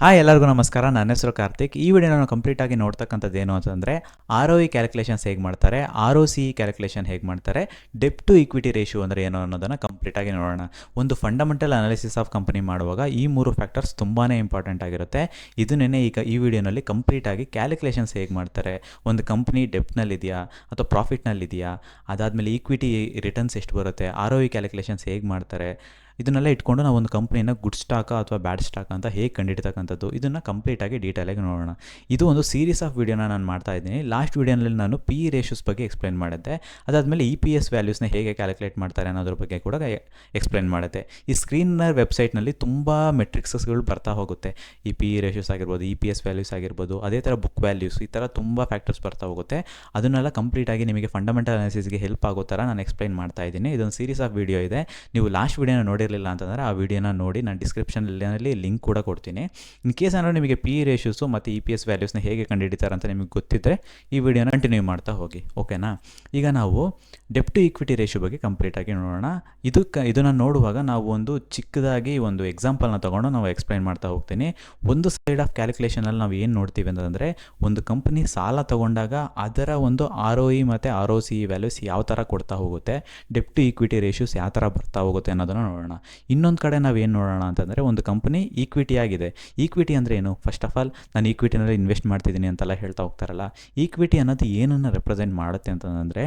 Hi ಎಲ್ಲರಿಗೂ ನಮಸ್ಕಾರ. ನನ್ನ ಹೆಸರು ಕಾರ್ತಿಕ್. ಈ ವಿಡಿಯೋ ನಾನು ಕಂಪ್ಲೀಟ್ ಆಗಿ ನೋಡ್ತಕ್ಕಂಥದ್ದು ಏನು ಅಂತಂದರೆ ಆರ್ ಒ ಇ ಕ್ಯಾಲ್ಕುಲೇಷನ್ಸ್ ಹೇಗೆ ಮಾಡ್ತಾರೆ ಆರ್ ಒ ಸಿ ಕ್ಯಾಲ್ಕುಲೇಷನ್ ಹೇಗೆ ಮಾಡ್ತಾರೆ ಡೆಪ್ ಟು ಈಕ್ವಿಟಿ ರೇಷಿಯೋ ಅಂದರೆ ಏನು ಅನ್ನೋದನ್ನು ಕಂಪ್ಲೀಟ್ ಆಗಿ ನೋಡೋಣ. ಒಂದು ಫಂಡಮೆಂಟಲ್ ಅನಾಲಿಸಿಸ್ ಆಫ್ ಕಂಪನಿ ಮಾಡುವಾಗ ಈ ಮೂರು ಫ್ಯಾಕ್ಟರ್ಸ್ ತುಂಬಾ ಇಂಪಾರ್ಟೆಂಟ್ ಆಗಿರುತ್ತೆ. ಇದನ್ನೇ ಈಗ ಈ ವಿಡಿಯೋನಲ್ಲಿ ಕಂಪ್ಲೀಟ್ ಆಗಿ ಕ್ಯಾಲ್ಕುಲೇಷನ್ಸ್ ಹೇಗೆ ಮಾಡ್ತಾರೆ, ಒಂದು ಕಂಪ್ನಿ ಡೆಪ್ಟ್ನಲ್ಲಿದೆಯಾ ಅಥವಾ ಪ್ರಾಫಿಟ್ನಲ್ಲಿದೆಯಾ ಅದಾದಮೇಲೆ ಈಕ್ವಿಟಿ ರಿಟರ್ನ್ಸ್ ಎಷ್ಟು ಬರುತ್ತೆ ಆರ್ ಒ ಇ ಕ್ಯಾಲ್ಕುಲೇಷನ್ಸ್ ಹೇಗೆ ಮಾಡ್ತಾರೆ ಇದನ್ನೆಲ್ಲ ಇಟ್ಕೊಂಡು ನಾವು ಒಂದು ಕಂಪ್ನಿನ ಗುಡ್ ಸ್ಟಾಕ ಅಥವಾ ಬ್ಯಾಡ್ ಸ್ಟಾಕ್ ಅಂತ ಹೇಗೆ ಕಂಡಿಡ್ತಕ್ಕಂಥದ್ದು, ಇದನ್ನು ಕಂಪ್ಲೀಟಾಗಿ ಡೀಟೇಲಾಗಿ ನೋಡೋಣ. ಇದು ಒಂದು ಸೀರೀಸ್ ಆಫ್ ವೀಡಿಯೋನ ನಾನು ಮಾಡ್ತಾ ಇದ್ದೀನಿ. ಲಾಸ್ಟ್ ವೀಡಿಯೋನಲ್ಲಿ ನಾನು ಪಿ ರೇಷಸ್ ಬಗ್ಗೆ ಎಕ್ಸ್ಪ್ಲೈನ್ ಮಾಡಿದ್ದೆ. ಅದಾದಮೇಲೆ ಇ ಪಿ ಎಸ್ ವ್ಯಾಲ್ಯೂಸ್ನ ಹೇಗೆ ಕ್ಯಾಲ್ಕುಲೇಟ್ ಮಾಡ್ತಾರೆ ಅನ್ನೋದ್ರ ಬಗ್ಗೆ ಕೂಡ ಎಕ್ಸ್ಪ್ಲೈನ್ ಮಾಡುತ್ತೆ ಈ ಸ್ಕ್ರೀನ್ನ ವೆಬ್ಸೈಟ್ನಲ್ಲಿ ತುಂಬ ಮೆಟ್ರಿಕ್ಸಸ್ಗಳು ಬರ್ತಾ ಹೋಗುತ್ತೆ. ಈ ಪಿ ರೇಷಸ್ ಆಗಿರ್ಬೋದು ಇ ಪಿ ಎಸ್ ವ್ಯಾಲ್ಯೂಸ್ ಆಗಿರ್ಬೋದು, ಅದೇ ಥರ ಬುಕ್ ವ್ಯಾಲ್ಯೂಸ್ ಈ ಥರ ತುಂಬ ಫ್ಯಾಕ್ಟರ್ಸ್ ಬರ್ತಾ ಹೋಗುತ್ತೆ. ಅದನ್ನೆಲ್ಲ ಕಂಪ್ಲೀಟಾಗಿ ನಿಮಗೆ ಫಂಡಮೆಂಟಲ್ ಅನಾಲಿಸಿಸ್ಗೆ ಹೆಲ್ಪ್ ಆಗೋ ಥರ ನಾನು ಎಕ್ಸ್ಪ್ಲೈನ್ ಮಾಡ್ತಾ ಇದ್ದೀನಿ. ಇದೊಂದು ಸೀರೀಸ್ ಆಫ್ ವೀಡಿಯೋ ಇದೆ. ನೀವು ಲಾಸ್ಟ್ ವೀಡಿಯೋನ ನೋಡಿರಲಿಲ್ಲ ಅಂತಂದರೆ ಆ ವಿಡಿಯೋನ ನೋಡಿ ನಾನು ಡಿಸ್ಕ್ರಿಪ್ಷನಲ್ಲಿ ಲಿಂಕ್ ಕೂಡ ಕೊಡ್ತೀನಿ. ಇನ್ ಕೇಸ್ ಏನಾದ್ರು ನಿಮಗೆ ಪಿ ರೇಷಿಯೋಸು ಮತ್ತು ಇ ಪಿ ಎಸ್ ವ್ಯಾಲ್ಯೂಸ್ನ ಹೇಗೆ ಕಂಡುಹಿಡಿತಾರೆ ಅಂತ ನಿಮಗೆ ಗೊತ್ತಿದ್ದರೆ ಈ ವಿಡಿಯೋನ ಕಂಟಿನ್ಯೂ ಮಾಡ್ತಾ ಹೋಗಿ ಓಕೆನಾ ಈಗ ನಾವು ಡೆಪ್ ಟು ಈಕ್ವಿಟಿ ರೇಷಿಯೋ ಬಗ್ಗೆ ಕಂಪ್ಲೀಟಾಗಿ ನೋಡೋಣ. ಇದು ಇದನ್ನು ನೋಡುವಾಗ ನಾವು ಒಂದು ಚಿಕ್ಕದಾಗಿ ಒಂದು ಎಕ್ಸಾಂಪಲ್ನ ತೊಗೊಂಡು ನಾವು ಎಕ್ಸ್ಪ್ಲೈನ್ ಮಾಡ್ತಾ ಹೋಗ್ತೀನಿ. ಒಂದು ಸೈಡ್ ಆಫ್ ಕ್ಯಾಲ್ಕುಲೇಷನಲ್ಲಿ ನಾವು ಏನು ನೋಡ್ತೀವಿ ಅಂತಂದರೆ ಒಂದು ಕಂಪ್ನಿ ಸಾಲ ತೊಗೊಂಡಾಗ ಅದರ ಒಂದು ಆರ್ ಒ ಇ ಮತ್ತು ಆರ್ ಒ ಸಿ ವ್ಯಾಲ್ಯೂಸ್ ಯಾವ ಥರ ಕೊಡ್ತಾ ಹೋಗುತ್ತೆ? ಡೆಪ್ ಟು ಈಕ್ವಿಟಿ ರೇಷಿಯೋಸ್ ಯಾವ ಥರ ಬರ್ತಾ ಹೋಗುತ್ತೆ ಅನ್ನೋದನ್ನು ನೋಡೋಣ. ಇನ್ನೊಂದು ಕಡೆ ನಾವು ಏನು ನೋಡೋಣ ಅಂತಂದರೆ ಒಂದು ಕಂಪನಿ ಈಕ್ವಿಟಿ ಆಗಿದೆ. ಈಕ್ವಿಟಿ ಅಂದರೆ ಏನು? ಫಸ್ಟ್ ಆಫ್ ಆಲ್ ನಾನು ಈಕ್ವಿಟಿನಲ್ಲಿ ಇನ್ವೆಸ್ಟ್ ಮಾಡ್ತಿದ್ದೀನಿ ಅಂತೆಲ್ಲ ಹೇಳ್ತಾ ಹೋಗ್ತಾರಲ್ಲ. ಈಕ್ವಿಟಿ ಅನ್ನೋದು ಏನನ್ನು ರೆಪ್ರೆಸೆಂಟ್ ಮಾಡುತ್ತೆ ಅಂತಂದರೆ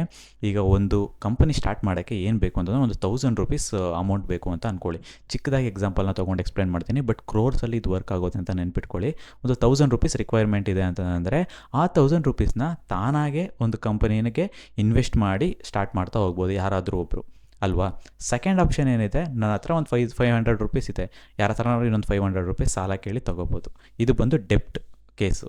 ಈಗ ಒಂದು ಕಂಪನಿ ಸ್ಟಾರ್ಟ್ ಮಾಡೋಕ್ಕೆ ಏನು ಬೇಕು ಅಂತಂದರೆ ಒಂದು ತೌಸಂಡ್ ರುಪೀಸ್ ಅಮೌಂಟ್ ಬೇಕು ಅಂತ ಅಂದ್ಕೊಳ್ಳಿ ಚಿಕ್ಕದಾಗಿ ಎಕ್ಸಾಂಪಲ್ನ ತೊಗೊಂಡು ಎಕ್ಸ್ಪ್ಲೇನ್ ಮಾಡ್ತೀನಿ ಬಟ್ ಕ್ರೋರ್ಸಲ್ಲಿ ಇದು ವರ್ಕ್ ಆಗುತ್ತೆ ಅಂತ ನೆನ್ಪಿಟ್ಕೊಳ್ಳಿ. ಒಂದು ತೌಸಂಡ್ ರುಪೀಸ್ ರಿಕ್ವೈರ್ಮೆಂಟ್ ಇದೆ ಅಂತಂದರೆ ಆ ತೌಸಂಡ್ ರುಪೀಸ್ನ ತಾನಾಗೆ ಒಂದು ಕಂಪನಿಗೆ ಇನ್ವೆಸ್ಟ್ ಮಾಡಿ ಸ್ಟಾರ್ಟ್ ಮಾಡ್ತಾ ಹೋಗ್ಬೋದು ಯಾರಾದರೂ ಒಬ್ಬರು ಅಲ್ವಾ? ಸೆಕೆಂಡ್ ಆಪ್ಷನ್ ಏನಿದೆ ನನ್ನ ಹತ್ರ ಒಂದು ಫೈವ್ ಫೈವ್ ಹಂಡ್ರೆಡ್ ರುಪೀಸ್ ಇದೆ. ಯಾರ ಹತ್ರ ಇನ್ನೊಂದು ಫೈವ್ ಹಂಡ್ರೆಡ್ ರುಪೀಸ್ ಸಾಲ ಕೇಳಿ ತೊಗೋಬೋದು. ಇದು ಬಂದು ಡೆಪ್ಟ್ ಕೇಸು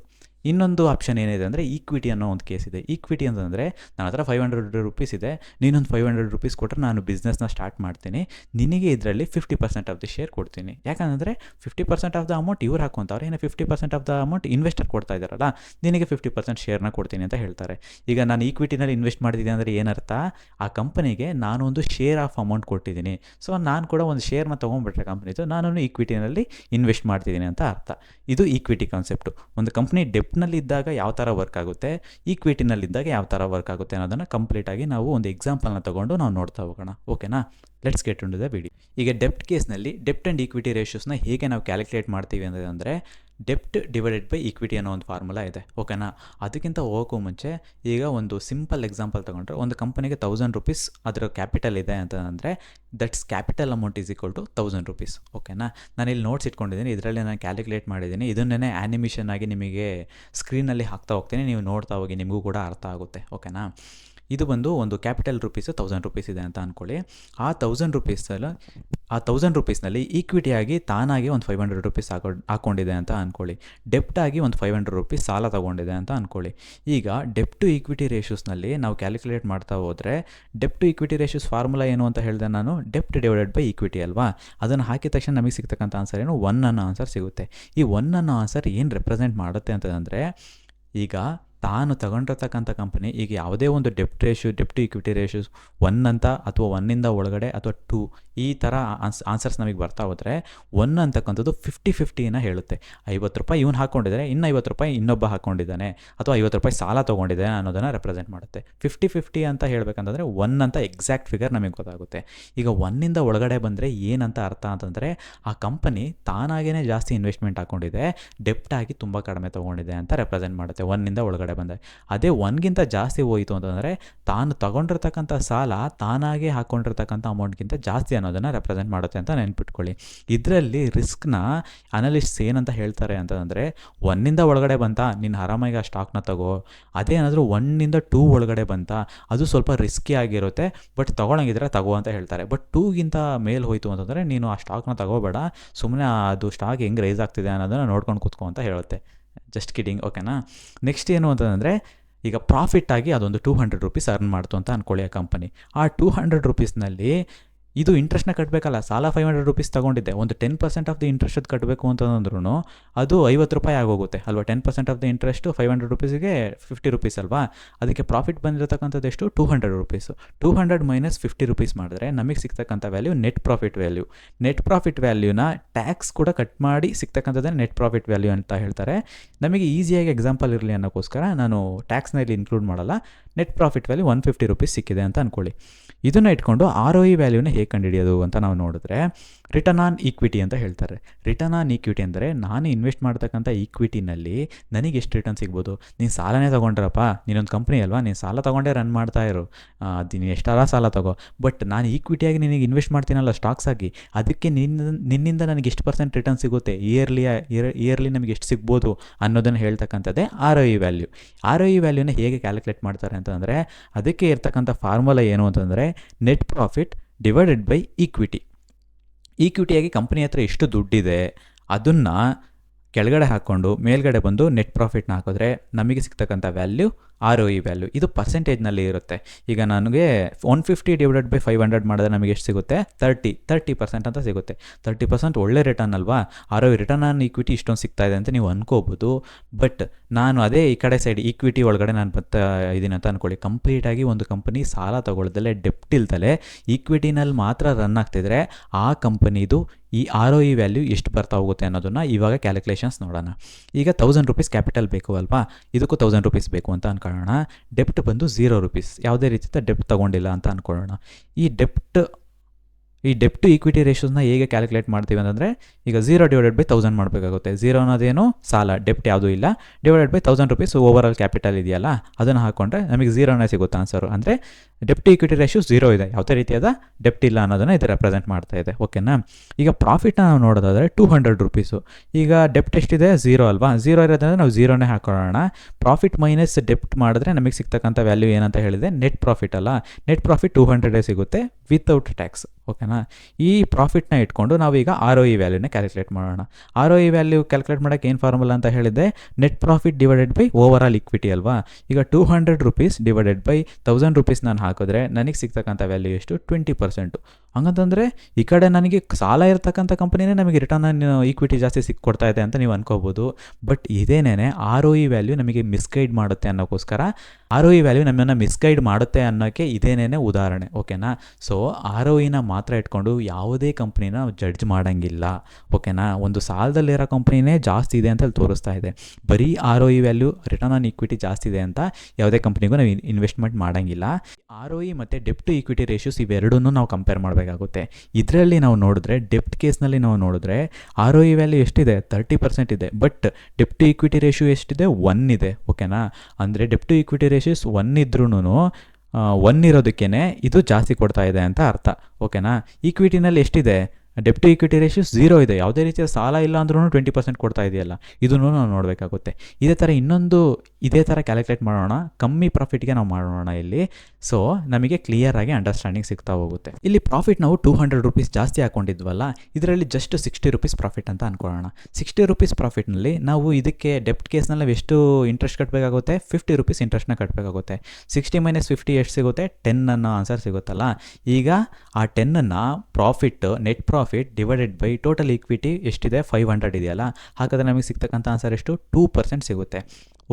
ಇನ್ನೊಂದು ಆಪ್ಷನ್ ಏನಿದೆ ಅಂದರೆ ಈಕ್ವಿಟಿ ಅನ್ನೋ ಒಂದು ಕೇಸ್ ಇದೆ. ಈಕ್ವಿಟಿ ಅಂತಂದರೆ ನನ್ನ ಹತ್ರ ಫೈವ್ ಹಂಡ್ರೆಡ್ ರುಪೀಸ್ ಇದೆ. ನೀನೊಂದು ಫೈವ್ ಹಂಡ್ರೆಡ್ ರುಪೀಸ್ ಕೊಟ್ಟರೆ ನಾನು ಬಿಸ್ನೆಸ್ನ ಸ್ಟಾರ್ಟ್ ಮಾಡ್ತೀನಿ. ನಿನಗೆ ಇದರಲ್ಲಿ fifty percent of the share ಕೊಡ್ತೀನಿ. ಯಾಕಂದರೆ fifty percent of the amount ಇವ್ರು ಹಾಕೊಂತವ್ರೆ ಏನೋ fifty percent of the amount investor ಕೊಡ್ತಾ ಇದ್ದಾರಲ್ಲ, ನಿನಗೆ ಫಿಫ್ಟಿ ಪರ್ಸೆಂಟ್ ಶೇರ್ನ ಕೊಡ್ತೀನಿ ಅಂತ ಹೇಳ್ತಾರೆ. ಈಗ ನಾನು ಈಕ್ವಿಟಿನಲ್ಲಿ ಇನ್ವೆಸ್ಟ್ ಮಾಡಿದ್ದೀನಿ ಅಂದರೆ ಏನರ್ಥ? ಆ ಕಂಪನಿಗೆ ನಾನು ಒಂದು ಶೇರ್ ಆಫ್ ಅಮೌಂಟ್ ಕೊಟ್ಟಿದ್ದೀನಿ. ಸೊ ನಾನು ಕೂಡ ಒಂದು ಶೇರ್ನ ತೊಗೊಂಡ್ಬಿಟ್ರೆ ಕಂಪ್ನಿದು ನಾನು ಈಕ್ವಿಟಿನಲ್ಲಿ ಇನ್ವೆಸ್ಟ್ ಮಾಡ್ತಿದ್ದೀನಿ ಅಂತ ಅರ್ಥ. ಇದು ಈಕ್ವಿಟಿ ಕಾನ್ಸೆಪ್ಟು ಒಂದು ಕಂಪ್ನಿ ಡೆಪ್ನಲ್ಲಿ ಇದ್ದಾಗ ಯಾವ ಥರ ವರ್ಕ್ ಆಗುತ್ತೆ? ಈಕ್ವಿಟಿನಲ್ಲಿದ್ದಾಗ ಯಾವ ಥರ ವರ್ಕ್ ಆಗುತ್ತೆ ಅನ್ನೋದನ್ನು ಕಂಪ್ಲೀಟಾಗಿ ನಾವು ಒಂದು ಎಕ್ಸಾಂಪಲ್ನ ತೊಗೊಂಡು ನಾವು ನೋಡ್ತಾ ಹೋಗೋಣ. ಓಕೆನಾ ಲೆಟ್ಸ್ ಗೆಟ್ ಉಂಡಿದೆ ವಿಡಿಯೋ ಈಗ ಡೆಪ್ಟ್ ಕೇಸ್ನಲ್ಲಿ ಡೆಪ್ಟ್ ಆ್ಯಂಡ್ ಈಕ್ವಿಟಿ ರೇಷಿಯೋಸ್ನ ಹೇಗೆ ನಾವು ಕ್ಯಾಲ್ಕುಲೇಟ್ ಮಾಡ್ತೀವಿ ಅಂದರೆ ಡೆಪ್ಟ್ ಡಿವೈಡೆಡ್ ಬೈ ಈಕ್ವಿಟಿ ಅನ್ನೋ ಒಂದು ಫಾರ್ಮುಲಾ ಇದೆ. ಓಕೆನಾ? ಅದಕ್ಕಿಂತ ಹೋಗೋಕ್ಕೂ ಮುಂಚೆ ಈಗ ಒಂದು ಸಿಂಪಲ್ ಎಕ್ಸಾಂಪಲ್ ತೊಗೊಂಡ್ರೆ ಒಂದು ಕಂಪನಿಗೆ ತೌಸಂಡ್ ರುಪೀಸ್ ಅದರ ಕ್ಯಾಪಿಟಲ್ ಇದೆ ಅಂತ ಅಂದರೆ that's capital amount is equal to thousand rupees ಓಕೆನಾ? ನಾನು ಇಲ್ಲಿ ನೋಟ್ಸ್ ಇಟ್ಕೊಂಡಿದ್ದೀನಿ. ಇದರಲ್ಲಿ ನಾನು ಕ್ಯಾಲ್ಕುಲೇಟ್ ಮಾಡಿದ್ದೀನಿ. ಇದನ್ನೇ ಆ್ಯನಿಮೇಷನ್ ಆಗಿ ನಿಮಗೆ ಸ್ಕ್ರೀನಲ್ಲಿ ಹಾಕ್ತಾ ಹೋಗ್ತೀನಿ. ನೀವು ನೋಡ್ತಾ ಹೋಗಿ ನಿಮಗೂ ಕೂಡ ಅರ್ಥ ಆಗುತ್ತೆ. ಓಕೆನಾ? ಇದು ಬಂದು ಒಂದು ಕ್ಯಾಪಿಟಲ್ ರುಪೀಸು ತೌಸಂಡ್ ರುಪೀಸ್ ಇದೆ ಅಂತ ಅಂದ್ಕೊಳ್ಳಿ ಆ ತೌಸಂಡ್ ರುಪೀಸಲ್ಲಿ ಆ ತೌಸಂಡ್ ರುಪೀಸ್ನಲ್ಲಿ ಈಕ್ವಿಟಿಯಾಗಿ ತಾನಾಗಿ ಒಂದು ಫೈವ್ ಹಂಡ್ರೆಡ್ ರುಪೀಸ್ ಹಾಕೊ, ಹಾಕೊಂಡಿದೆ ಅಂತ ಅಂದ್ಕೊಳ್ಳಿ ಡೆಪ್ಟಾಗಿ ಒಂದು ಫೈವ್ ಹಂಡ್ರೆಡ್ ರುಪೀಸ್ ಸಾಲ ತೊಗೊಂಡಿದೆ ಅಂತ ಅಂದ್ಕೊಳ್ಳಿ ಈಗ ಡೆಪ್ ಟು ಈಕ್ವಿಟಿ ರೇಷಿಯೋಸ್ನಲ್ಲಿ ನಾವು ಕ್ಯಾಲ್ಕುಲೇಟ್ ಮಾಡ್ತಾ ಹೋದರೆ debt to equity ratios formula ಏನು ಅಂತ ಹೇಳಿದೆ ನಾನು? ಡೆಪ್ಟ್ ಡಿವೈಡೆಡ್ ಬೈ ಈಕ್ವಿಟಿ ಅಲ್ವಾ? ಅದನ್ನು ಹಾಕಿದ ತಕ್ಷಣ ನಮಗೆ ಸಿಗ್ತಕ್ಕಂಥ ಆನ್ಸರ್ ಏನು? ಒನ್ ಅನ್ನೋ ಆನ್ಸರ್ ಸಿಗುತ್ತೆ. ಈ ಒನ್ ಅನ್ನೋ ಆನ್ಸರ್ ಏನು ರೆಪ್ರೆಸೆಂಟ್ ಮಾಡುತ್ತೆ ಅಂತಂದರೆ, ಈಗ ತಾನು ತಗೊಂಡಿರ್ತಕ್ಕಂಥ ಕಂಪನಿ ಈಗ ಯಾವುದೇ ಒಂದು ಡೆಪ್ಟ್ ರೇಷ್ಯೂ ಡೆಪ್ಟ್ ಇಕ್ವಿಟಿ ರೇಷ್ಯೂಸ್ ಒನ್ ಅಂತ ಅಥವಾ ಒನ್ನಿಂದ ಒಳಗಡೆ ಅಥವಾ ಟೂ ಈ ಥರ ಆನ್ಸ್ ಆನ್ಸರ್ಸ್ ನಮಗೆ ಬರ್ತಾ ಹೋದರೆ ಒನ್ ಅಂತಕ್ಕಂಥದ್ದು ಫಿಫ್ಟಿ ಫಿಫ್ಟಿನ ಹೇಳುತ್ತೆ. ಐವತ್ತು ರೂಪಾಯಿ ಇವನು ಹಾಕ್ಕೊಂಡಿದ್ದಾರೆ ಇನ್ನು ಐವತ್ತು ರೂಪಾಯಿ ಇನ್ನೊಬ್ಬ ಹಾಕ್ಕೊಂಡಿದ್ದಾನೆ ಅಥವಾ ಐವತ್ತು ರೂಪಾಯಿ ಸಾಲ ತೊಗೊಂಡಿದ್ದಾನೆ ಅನ್ನೋದನ್ನು ರೆಪ್ರೆಸೆಂಟ್ ಮಾಡುತ್ತೆ. ಫಿಫ್ಟಿ ಫಿಫ್ಟಿ ಅಂತ ಹೇಳಬೇಕಂತಂದರೆ ಒನ್ ಅಂತ ಎಕ್ಸಾಕ್ಟ್ ಫಿಗರ್ ನಮಗೆ ಗೊತ್ತಾಗುತ್ತೆ. ಈಗ ಒನ್ನಿಂದ ಒಳಗಡೆ ಬಂದರೆ ಏನಂತ ಅರ್ಥ ಅಂತಂದರೆ ಆ ಕಂಪನಿ ತಾನಾಗೇ ಜಾಸ್ತಿ ಇನ್ವೆಸ್ಟ್ಮೆಂಟ್ ಹಾಕ್ಕೊಂಡಿದೆ ಡೆಪ್ಟ್ ಆಗಿ ತುಂಬ ಕಡಿಮೆ ತೊಗೊಂಡಿದೆ ಅಂತ ರೆಪ್ರೆಸೆಂಟ್ ಮಾಡುತ್ತೆ. ಒನ್ನಿಂದ ಒಳಗಡೆ ಬಂದರೆ ಅದೇ ಒನ್ಗಿಂತ ಜಾಸ್ತಿ ಹೋಯಿತು ಅಂತಂದರೆ ತಾನು ತಗೊಂಡಿರ್ತಕ್ಕಂಥ ಸಾಲ ತಾನಾಗೆ ಹಾಕ್ಕೊಂಡಿರ್ತಕ್ಕಂಥ ಅಮೌಂಟ್ಗಿಂತ ಜಾಸ್ತಿ ಅನ್ನೋದನ್ನು ರೆಪ್ರೆಸೆಂಟ್ ಮಾಡುತ್ತೆ ಅಂತ ನೆನ್ಪಿಟ್ಕೊಳ್ಳಿ. ಇದರಲ್ಲಿ ರಿಸ್ಕ್ನ ಅನಲಿಸ್ಟ್ಸ್ ಏನಂತ ಹೇಳ್ತಾರೆ ಅಂತಂದರೆ ಒನ್ನಿಂದ ಒಳಗಡೆ ಬಂತ, ನೀನು ಆರಾಮಾಗಿ ಆ ಸ್ಟಾಕ್ನ ತಗೋ. ಅದೇ ಏನಾದರೂ ಒನ್ನಿಂದ ಟೂ ಒಳಗಡೆ ಬಂತ, ಅದು ಸ್ವಲ್ಪ ರಿಸ್ಕಿ ಆಗಿರುತ್ತೆ ಬಟ್ ತೊಗೊಳಂಗಿದ್ರೆ ತಗೋ ಅಂತ ಹೇಳ್ತಾರೆ. ಬಟ್ ಟೂಗಿಂತ ಮೇಲೆ ಹೋಯಿತು ಅಂತಂದರೆ ನೀನು ಆ ಸ್ಟಾಕ್ನ ತಗೋಬೇಡ ಸುಮ್ಮನೆ ಅದು ಸ್ಟಾಕ್ ಹೆಂಗೆ ರೈಸ್ ಆಗ್ತಿದೆ ಅನ್ನೋದನ್ನು ನೋಡ್ಕೊಂಡು ಕೂತ್ಕೊ ಅಂತ ಹೇಳುತ್ತೆ. ಜಸ್ಟ್ ಕಿಡಿಂಗ್ ಓಕೆನಾ ನೆಕ್ಸ್ಟ್ ಏನು ಅಂತಂದರೆ, ಈಗ ಪ್ರಾಫಿಟ್ ಆಗಿ ಅದೊಂದು ಟೂ ಹಂಡ್ರೆಡ್ ರುಪೀಸ್ ಅರ್ನ್ ಮಾಡ್ತು ಅಂತ ಅಂದ್ಕೊಳ್ಳಿ ಆ ಕಂಪನಿ ಆ ಟೂ ಹಂಡ್ರೆಡ್ ರುಪೀಸ್ನಲ್ಲಿ ಇದು ಇಂಟ್ರೆಸ್ಟ್ನ ಕಟ್ಟಬೇಕಲ್ಲ ಸಾಲ ಫೈವ್ ಹಂಡ್ರೆಡ್ ರುಪೀಸ್ ತಗೊಂಡಿದ್ದೆ. ಒಂದು ten percent of the interest ಕಟ್ಟಬೇಕು ಅಂತಂದ್ರೂ ಅದು ಐವತ್ತು ರೂಪಾಯಿ ಆಗೋಗುತ್ತೆ ಅಲ್ವಾ? Ten percent of the interest five hundred ರುಪೀಸಿಗೆ fifty rupees ಅಲ್ವಾ? ಅದಕ್ಕೆ ಪ್ರಾಫಿಟ್ ಬಂದಿರತಕ್ಕಂಥದ್ದು ಎಷ್ಟು? Two hundred rupees two hundred minus fifty rupees ಮಾಡಿದ್ರೆ ನಮಗೆ ಸಿಗ್ತಕ್ಕಂಥ value net profit value net profit ವ್ಯಾಲ್ಯೂನ tax ಕೂಡ ಕಟ್ ಮಾಡಿ ಸಿಗ್ತಕ್ಕಂಥದ್ದೇ ನೆಟ್ ಪ್ರಾಫಿಟ್ ವ್ಯಾಲ್ಯೂ ಅಂತ ಹೇಳ್ತಾರೆ. ನಮಗೆ ಈಸಿಯಾಗಿ ಎಕ್ಸಾಂಪಲ್ ಇರಲಿ ಅನ್ನೋಕ್ಕೋಸ್ಕರ ನಾನು ಟ್ಯಾಕ್ಸ್ನಲ್ಲಿ ಇನ್ಕ್ಲೂಡ್ ಮಾಡಲ್ಲ. Net profit value one fifty rupees ಸಿಕ್ಕಿದೆ ಅಂತ ಅಂದ್ಕೊಳ್ಳಿ ಇದನ್ನು ಇಟ್ಕೊಂಡು ಆರ್ ಒ ಇ ವ್ಯಾಲ್ಯೂನ ಹೇಗೆ ಕಂಡುಹಿಡಿಯೋದು ಅಂತ ನಾವು ನೋಡಿದ್ರೆ ರಿಟರ್ನ್ ಆನ್ ಈಕ್ವಿಟಿ ಅಂತ ಹೇಳ್ತಾರೆ. ರಿಟರ್ನ್ ಆನ್ ಈಕ್ವಿಟಿ ಅಂದರೆ ನಾನು ಇನ್ವೆಸ್ಟ್ ಮಾಡ್ತಕ್ಕಂಥ ಈಕ್ವಿಟಿನಲ್ಲಿ ನನಗೆ ಎಷ್ಟು ರಿಟರ್ನ್ ಸಿಗ್ಬೋದು? ನೀನು ಸಾಲನೇ ತೊಗೊಂಡ್ರಪ್ಪ. ನೀನೊಂದು ಕಂಪ್ನಿ ಅಲ್ವಾ? ನೀನು ಸಾಲ ತೊಗೊಂಡೇ ರನ್ ಮಾಡ್ತಾ ಇರು. ಅದು ನೀನು ಎಷ್ಟಾರ ಸಾಲ ತಗೋ. ಬಟ್ ನಾನು ಈಕ್ವಿಟಿಯಾಗಿ ನಿನಗೆ ಇನ್ವೆಸ್ಟ್ ಮಾಡ್ತೀನಲ್ಲ ಸ್ಟಾಕ್ಸ್ ಆಗಿ, ಅದಕ್ಕೆ ನಿನ್ನ ನಿನ್ನಿಂದ ನನಗೆ ಎಷ್ಟು ಪರ್ಸೆಂಟ್ ರಿಟರ್ನ್ ಸಿಗುತ್ತೆ? ಇಯರ್ಲಿ ಇಯರ್ಲಿ ನಮಗೆ ಎಷ್ಟು ಸಿಗ್ಬೋದು ಅನ್ನೋದನ್ನು ಹೇಳ್ತಕ್ಕಂಥದ್ದೇ R O E value R O E ವ್ಯಾಲ್ಯೂನ ಹೇಗೆ ಕ್ಯಾಲ್ಕುಲೇಟ್ ಮಾಡ್ತಾರೆ ಅಂತಂದರೆ, ಅದಕ್ಕೆ ಇರ್ತಕ್ಕಂಥ ಫಾರ್ಮುಲಾ ಏನು ಅಂತಂದರೆ net profit divided by equity ಈಕ್ವಿಟಿಯಾಗಿ company ಹತ್ರ ಎಷ್ಟು ದುಡ್ಡಿದೆ, ಅದನ್ನು ಕೆಳಗಡೆ ಹಾಕ್ಕೊಂಡು ಮೇಲ್ಗಡೆ ಬಂದು ನೆಟ್ ಪ್ರಾಫಿಟ್ನ ಹಾಕಿದ್ರೆ ನಮಗೆ ಸಿಗ್ತಕ್ಕಂಥ value R O E value ಇದು ಪರ್ಸೆಂಟೇಜ್ನಲ್ಲಿ ಇರುತ್ತೆ. ಈಗ ನನಗೆ one fifty divided by five hundred ಮಾಡಿದ್ರೆ ನಮಗೆ ಎಷ್ಟು ಸಿಗುತ್ತೆ? ತರ್ಟಿ ತರ್ಟಿ ಪರ್ಸೆಂಟ್ ಅಂತ ಸಿಗುತ್ತೆ. ತರ್ಟಿ ಪರ್ಸೆಂಟ್ ಒಳ್ಳೆ ರಿಟರ್ನ್ ಅಲ್ವಾ? R O return on equity ಇಷ್ಟೊಂದು ಸಿಗ್ತಾ ಇದೆ ಅಂತ ನೀವು ಅನ್ಕೋಬೋದು. ಬಟ್ ನಾನು ಅದೇ ಈ ಕಡೆ ಸೈಡ್ ಈಕ್ವಿಟಿ ಒಳಗಡೆ ನಾನು ಬರ್ತಾ ಇದ್ದೀನಿ ಅಂತ ಅಂದ್ಕೊಳ್ಳಿ ಕಂಪ್ಲೀಟಾಗಿ ಒಂದು ಕಂಪನಿ ಸಾಲ ತೊಗೊಳ್ದಲೆ ಡೆಪ್ಟ್ ಇಲ್ದಲೆ ಇಕ್ವಿಟಿನಲ್ಲಿ ಮಾತ್ರ ರನ್ ಆಗ್ತಿದ್ರೆ ಆ ಕಂಪನಿದು ಈ ಆರ್ ಒ ಇ ವ್ಯಾಲ್ಯೂ ಎಷ್ಟು ಬರ್ತಾ ಹೋಗುತ್ತೆ ಅನ್ನೋದನ್ನು ಇವಾಗ ಕ್ಯಾಲ್ಕುಲೇಷನ್ಸ್ ನೋಡೋಣ. ಈಗ ತೌಸಂಡ್ ರುಪೀಸ್ ಕ್ಯಾಪಿಟಲ್ ಬೇಕು ಅಲ್ವಾ? ಇದಕ್ಕೂ ತೌಸಂಡ್ ರುಪೀಸ್ ಬೇಕು ಅಂತ ಅನ್ಕೊಳ್ಳೋಣ ಡೆಪ್ಟ್ ಬಂದು ಝೀರೋ ರುಪೀಸ್ ಯಾವುದೇ ರೀತಿಯ ಡೆಪ್ಟ್ ತೊಗೊಂಡಿಲ್ಲ ಅಂತ ಅಂದ್ಕೊಳ್ಳೋಣ ಈ ಡೆಪ್ಟ್ ಈ ಡೆಪ್ ಟು ಈಕ್ವಿಟಿ ರೇಷೋಸ್ನ ಹೇಗೆ ಕ್ಯಾಲ್ಕುಲೇಟ್ ಮಾಡ್ತೀವಿ ಅಂತಂದರೆ, ಈಗ ಝೀರೋ ಡಿವೈಡೆಡ್ ಬೈ ತೌಸಂಡ್ ಮಾಡಬೇಕಾಗುತ್ತೆ. ಝೀರೋ ಅನ್ನೋದೇನು ಸಾಲ ಡೆಪ್ಟ್ ಯಾವುದೂ ಇಲ್ಲ. Divided by thousand rupees over all capital ಇದೆಯಲ್ಲ, ಅದನ್ನು ಹಾಕ್ಕೊಂಡ್ರೆ ನಮಗೆ ಝೀರೋನೇ ಸಿಗುತ್ತೆ ಆನ್ಸರು ಅಂದರೆ debt to equity ratio zero ಇದೆ. ಯಾವುದೇ ರೀತಿಯಾದ ಡೆಪ್ಟ್ ಇಲ್ಲ ಅನ್ನೋದನ್ನು ಇದು ರೆಪ್ರೆಸೆಂಟ್ ಮಾಡ್ತಾ ಇದೆ. ಓಕೆನಾ ಈಗ ಪ್ರಾಫಿಟ್ನ ನಾವು ನೋಡೋದಾದರೆ ಟೂ ಹಂಡ್ರೆಡ್ ರುಪೀಸು ಈಗ ಡೆಪ್ಟ್ ಎಷ್ಟಿದೆ? ಝೀರೋ ಅಲ್ವಾ? ಝೀರೋ ಇರೋದ್ರಿಂದ ನಾವು ಝೀರೋನೇ ಹಾಕೊಳ್ಳೋಣ. ಪ್ರಾಫಿಟ್ ಮೈನಸ್ ಡೆಪ್ಟ್ ಮಾಡಿದ್ರೆ ನಮಗೆ ಸಿಗ್ತಕ್ಕಂಥ ವ್ಯಾಲ್ಯೂ ಏನಂತ ಹೇಳಿದೆ ನೆಟ್ ಪ್ರಾಫಿಟ್ ಅಲ್ಲ. ನೆಟ್ ಪ್ರಾಫಿಟ್ ಟೂ ಹಂಡ್ರೆಡೇ ಸಿಗುತ್ತೆ ವಿತೌಟ್ ಟ್ಯಾಕ್ಸ್ ಓಕೆನಾ? ಈ ಪ್ರಾಫಿಟ್ನ ಇಟ್ಕೊಂಡು ನಾವೀಗ ಆರ್ ಒ ಇ ವ್ಯಾಲ್ಯೂನ ಕ್ಯಾಲ್ಕುಲೇಟ್ ಮಾಡೋಣ. R O E value calculate ಮಾಡೋಕ್ಕೆ ಏನು ಫಾರ್ಮುಲಾ ಅಂತ ಹೇಳಿದೆ net profit divided by over all equity ಅಲ್ವಾ? ಈಗ two hundred rupees divided by thousand rupees ನಾನು ಹಾಕಿದ್ರೆ ನನಗೆ ಸಿಗ್ತಕ್ಕಂಥ ವ್ಯಾಲ್ಯೂ ಎಷ್ಟು? ಟ್ವೆಂಟಿ ಪರ್ಸೆಂಟು ಹಂಗಂತಂದರೆ ಈ ಕಡೆ ನನಗೆ ಸಾಲ ಇರತಕ್ಕಂಥ ಕಂಪನಿನೇ ನಮಗೆ ರಿಟರ್ನ್ ಈಕ್ವಿಟಿ ಜಾಸ್ತಿ ಸಿಕ್ಕೊಡ್ತಾ ಇದೆ ಅಂತ ನೀವು ಅನ್ಕೋಬೋದು. ಬಟ್ ಇದೇನೇ ಆರ್ ಒ ಇ ವ್ಯಾಲ್ಯೂ ನಮಗೆ ಮಿಸ್ಗೈಡ್ ಮಾಡುತ್ತೆ ಅನ್ನೋಕ್ಕೋಸ್ಕರ ಆರ್ ಒ ಇ ವ್ಯಾಲ್ಯೂ ನಮ್ಮನ್ನು ಮಿಸ್ಗೈಡ್ ಮಾಡುತ್ತೆ ಅನ್ನೋಕ್ಕೆ ಇದೇನೇ ಉದಾಹರಣೆ ಓಕೆನಾ ಸೊ ಆರ್ ಒ ಇನ ಮಾತ್ರ ಇಟ್ಕೊಂಡು ಯಾವುದೇ ಕಂಪ್ನಿನ ಜಡ್ಜ್ ಮಾಡೋಂಗಿಲ್ಲ ಓಕೆನಾ ಒಂದು ಸಾಲದಲ್ಲಿರೋ ಕಂಪ್ನಿನೇ ಜಾಸ್ತಿ ಇದೆ ಅಂತ ಅಲ್ಲಿ ತೋರಿಸ್ತಾ ಇದೆ. ಬರೀ R O E value return on equity ಜಾಸ್ತಿ ಇದೆ ಅಂತ ಯಾವುದೇ ಕಂಪ್ನಿಗೂ ನಾವು ಇನ್ವೆಸ್ಟ್ಮೆಂಟ್ ಮಾಡೋಂಗಿಲ್ಲ. ಆರ್ ಒ ಇ ಮತ್ತು ಡೆಪ್ ಟು ಈಕ್ವಿಟಿ ರೇಷಿಯೋಸ್ ಇವೆರಡನ್ನೂ ನಾವು ಕಂಪೇರ್ ಮಾಡಬೇಕಾಗುತ್ತೆ. ಇದರಲ್ಲಿ ನಾವು ನೋಡಿದ್ರೆ ಡೆಪ್ಟ್ ಕೇಸ್ನಲ್ಲಿ ನಾವು ನೋಡಿದ್ರೆ, ಆರ್ ಒ ಇ ವ್ಯಾಲ್ಯೂ ಎಷ್ಟಿದೆ? ತರ್ಟಿ ಪರ್ಸೆಂಟ್ ಇದೆ. But debt to equity ratio ಎಷ್ಟಿದೆ? ಒನ್ ಇದೆ. ಓಕೆನಾ? ಅಂದರೆ debt to equity ratios one ಇದ್ರೂ ಒನ್ ಇರೋದಕ್ಕೇ ಇದು ಜಾಸ್ತಿ ಕೊಡ್ತಾ ಇದೆ ಅಂತ ಅರ್ಥ. ಓಕೆನಾ? ಈಕ್ವಿಟಿನಲ್ಲಿ ಎಷ್ಟಿದೆ? Debt to equity ratios zero ಇದೆ. ಯಾವುದೇ ರೀತಿಯ ಸಾಲ ಇಲ್ಲ ಅಂದ್ರೂ ಟ್ವೆಂಟಿ ಪರ್ಸೆಂಟ್ ಕೊಡ್ತಾ ಇದೆಯಲ್ಲ. ಇದನ್ನು ನಾವು ನೋಡಬೇಕಾಗುತ್ತೆ. ಇದೇ ಥರ ಇನ್ನೊಂದು ಇದೇ ಥರ ಕ್ಯಾಲ್ಕುಲೇಟ್ ಮಾಡೋಣ, ಕಮ್ಮಿ ಪ್ರಾಫಿಟ್ಗೆ ನಾವು ಮಾಡೋಣ ಇಲ್ಲಿ. ಸೊ ನಮಗೆ ಕ್ಲಿಯರ್ ಆಗಿ ಅಂಡರ್ಸ್ಟ್ಯಾಂಡಿಂಗ್ ಸಿಗ್ತಾ ಹೋಗುತ್ತೆ. ಇಲ್ಲಿ ಪ್ರಾಫಿಟ್ ನಾವು ಟೂ ಹಂಡ್ರೆಡ್ ರುಪೀಸ್ ಜಾಸ್ತಿ ಹಾಕೊಂಡಿದ್ವಲ್ಲ, ಇದರಲ್ಲಿ ಜಸ್ಟ್ ಸಿಕ್ಸ್ಟಿ ರುಪೀಸ್ ಪ್ರಾಫಿಟ್ ಅಂತ ಅನ್ಕೊಳ್ಳೋಣ. ಸಿಕ್ಸ್ಟಿ ರುಪೀಸ್ ಪ್ರಾಫಿಟ್ನಲ್ಲಿ ನಾವು ಇದಕ್ಕೆ ಡೆಪ್ಟ್ ಕೇಸ್ನಲ್ಲಿ ಎಷ್ಟು ಇಂಟ್ರೆಸ್ಟ್ ಕಟ್ಟಬೇಕಾಗುತ್ತೆ ಫಿಫ್ಟಿ ರುಪೀಸ್ ಇಂಟ್ರೆಸ್ಟ್ನ ಕಟ್ಟಬೇಕಾಗುತ್ತೆ ಸಿಕ್ಸ್ಟಿ ಮೈನಸ್ ಫಿಫ್ಟಿ ಎಷ್ಟು ಸಿಗುತ್ತೆ? ಟೆನ್ ಅನ್ನೋ ಆನ್ಸರ್ ಸಿಗುತ್ತಲ್ಲ. ಈಗ ಆ ಟೆನ್ನನ್ನು profit net profit divided by total equity ಎಷ್ಟಿದೆ? ಫೈವ್ ಹಂಡ್ರೆಡ್ ಇದೆಯಲ್ಲ. ಹಾಗಾದರೆ ನಮಗೆ ಸಿಗ್ತಕ್ಕಂಥ ಆನ್ಸರ್ ಎಷ್ಟು? ಟೂ ಪರ್ಸೆಂಟ್ ಸಿಗುತ್ತೆ.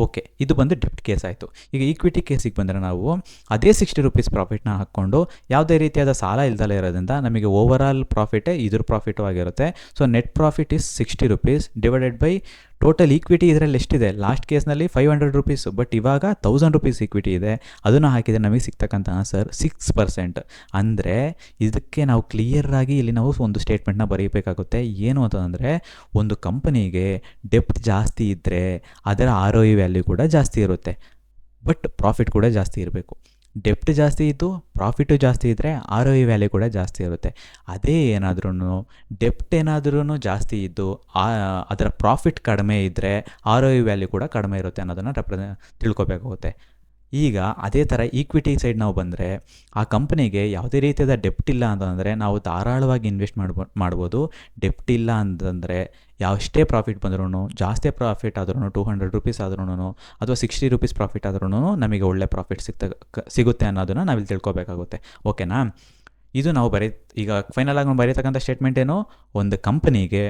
ಓಕೆ, ಇದು ಬಂದು ಡೆಪ್ಟ್ ಕೇಸ್ ಆಯಿತು. ಈಗ ಈಕ್ವಿಟಿ ಕೇಸಿಗೆ ಬಂದರೆ ನಾವು ಅದೇ ಸಿಕ್ಸ್ಟಿ ರುಪೀಸ್ ಪ್ರಾಫಿಟ್ನ ಹಾಕ್ಕೊಂಡು ಯಾವುದೇ ರೀತಿಯಾದ ಸಾಲ ಇಲ್ದಲೇ ಇರೋದ್ರಿಂದ ನಮಗೆ ಓವರ್ ಆಲ್ ಪ್ರಾಫಿಟೇ ಇದ್ರ ಪ್ರಾಫಿಟು ಆಗಿರುತ್ತೆ so net profit is sixty rupees divided by total equity ಇದರಲ್ಲಿ ಎಷ್ಟಿದೆ? ಲಾಸ್ಟ್ ಕೇಸ್ನಲ್ಲಿ ಫೈವ್ ಹಂಡ್ರೆಡ್ ರುಪೀಸ್ ಬಟ್ ಇವಾಗ ತೌಸಂಡ್ ರುಪೀಸ್ ಈಕ್ವಿಟಿ ಇದೆ. ಅದನ್ನು ಹಾಕಿದರೆ ನಮಗೆ ಸಿಗ್ತಕ್ಕಂಥ ಆನ್ಸರ್ ಸಿಕ್ಸ್ ಪರ್ಸೆಂಟ್ ಅಂದರೆ ಇದಕ್ಕೆ ನಾವು ಕ್ಲಿಯರಾಗಿ ಇಲ್ಲಿ ನಾವು ಒಂದು ಸ್ಟೇಟ್ಮೆಂಟ್ನ ಬರೀಬೇಕಾಗುತ್ತೆ. ಏನು ಅಂತಂದರೆ ಒಂದು ಕಂಪನಿಗೆ ಡೆಪ್ತ್ ಜಾಸ್ತಿ ಇದ್ದರೆ ಅದರ ಆರ್ ಒ ವ್ಯಾಲ್ಯೂ ಕೂಡ ಜಾಸ್ತಿ ಇರುತ್ತೆ. ಬಟ್ ಪ್ರಾಫಿಟ್ ಕೂಡ ಜಾಸ್ತಿ ಇರಬೇಕು. ಡೆಪ್ಟ್ ಜಾಸ್ತಿ ಇದ್ದು ಪ್ರಾಫಿಟು ಜಾಸ್ತಿ ಇದ್ದರೆ ಆರ್ ಒ ಇ ವ್ಯಾಲ್ಯೂ ಕೂಡ ಜಾಸ್ತಿ ಇರುತ್ತೆ. ಅದೇ ಏನಾದ್ರೂ ಡೆಪ್ಟ್ ಏನಾದ್ರೂ ಜಾಸ್ತಿ ಇದ್ದು ಅದರ ಪ್ರಾಫಿಟ್ ಕಡಿಮೆ ಇದ್ದರೆ ಆರ್ ಒ ಇ ವ್ಯಾಲ್ಯೂ ಕೂಡ ಕಡಿಮೆ ಇರುತ್ತೆ ಅನ್ನೋದನ್ನು ರೆಪ್ರೆಸೆ ತಿಳ್ಕೊಬೇಕಾಗುತ್ತೆ. ಈಗ ಅದೇ ಥರ ಈಕ್ವಿಟಿ ಸೈಡ್ ನಾವು ಬಂದರೆ ಆ ಕಂಪ್ನಿಗೆ ಯಾವುದೇ ರೀತಿಯಾದ ಡೆಪ್ಟ್ ಇಲ್ಲ ಅಂತಂದರೆ ನಾವು ಧಾರಾಳವಾಗಿ ಇನ್ವೆಸ್ಟ್ ಮಾಡ್ಬೋ, ಮಾಡ್ಬೋದು. ಡೆಪ್ಟ್ ಇಲ್ಲ ಅಂತಂದರೆ ಯಾವಷ್ಟೇ ಪ್ರಾಫಿಟ್ ಬಂದ್ರೂ ಜಾಸ್ತಿ ಪ್ರಾಫಿಟ್ ಆದ್ರೂ ಟೂ ಹಂಡ್ರೆಡ್ ರುಪೀಸ್ ಆದ್ರೂ ಅಥವಾ ಸಿಕ್ಸ್ಟಿ ರುಪೀಸ್ ಪ್ರಾಫಿಟ್ ಆದ್ರೂ ನಮಗೆ ಒಳ್ಳೆ ಪ್ರಾಫಿಟ್ ಸಿಗ್ತ ಸಿಗುತ್ತೆ ಅನ್ನೋದನ್ನು ನಾವಿಲ್ಲಿ ತಿಳ್ಕೊಬೇಕಾಗುತ್ತೆ. ಓಕೆನಾ ಇದು ನಾವು ಬರೀ, ಈಗ ಫೈನಲ್ ಆಗಿ ನಾವು ಬರೀತಕ್ಕಂಥ ಸ್ಟೇಟ್ಮೆಂಟ್ ಏನು? ಒಂದು ಕಂಪನಿಗೆ